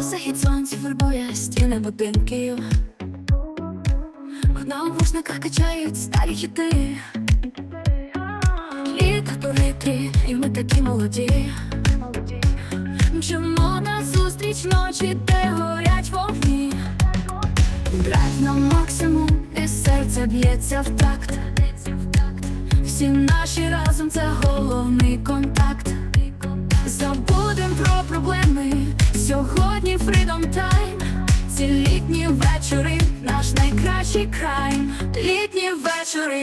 Захід сонця фарбує стіни будинків. В навушниках качають старі хіти. Літо в повітрі, і ми такі молоді. Мчимо на зустріч ночі, де горять вогні. Драйв на максимум, і серце б'ється в такт. Всі наші разом Сьогодні Freedom Time Ці літні вечори, наш найкращий край. Літні вечори,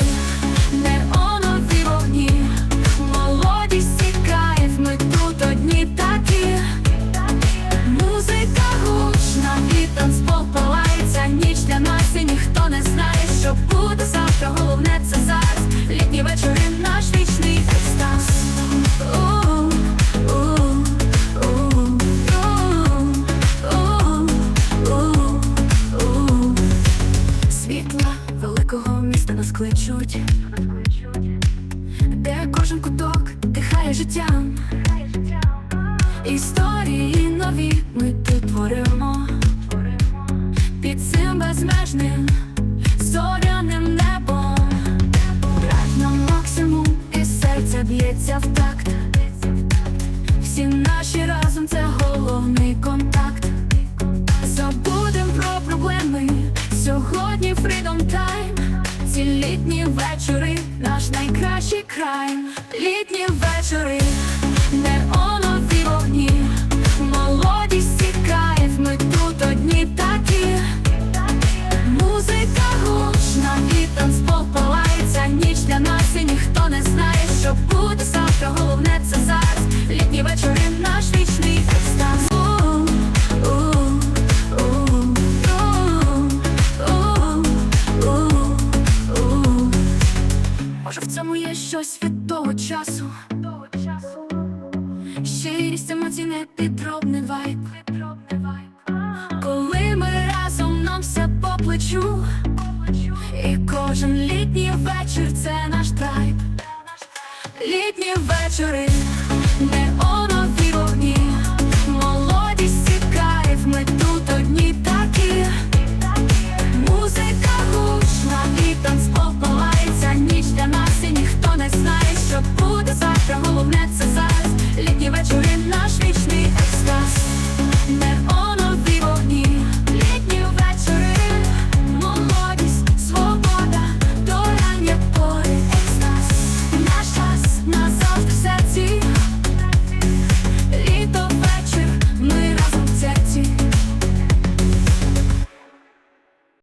міста нас кличуть Де кожен куток дихає життям Історії нові ми тут творимо під цим безмежним зоряним небом. брать на максимум, і серце б'ється в такт. Вечори, наш найкращий край. Літні вечори, щось від того часу. Щирість емоцій не підробний вайб. Коли ми разом нам все по плечу. І кожен літній вечір це наш трайб Літні вечори, не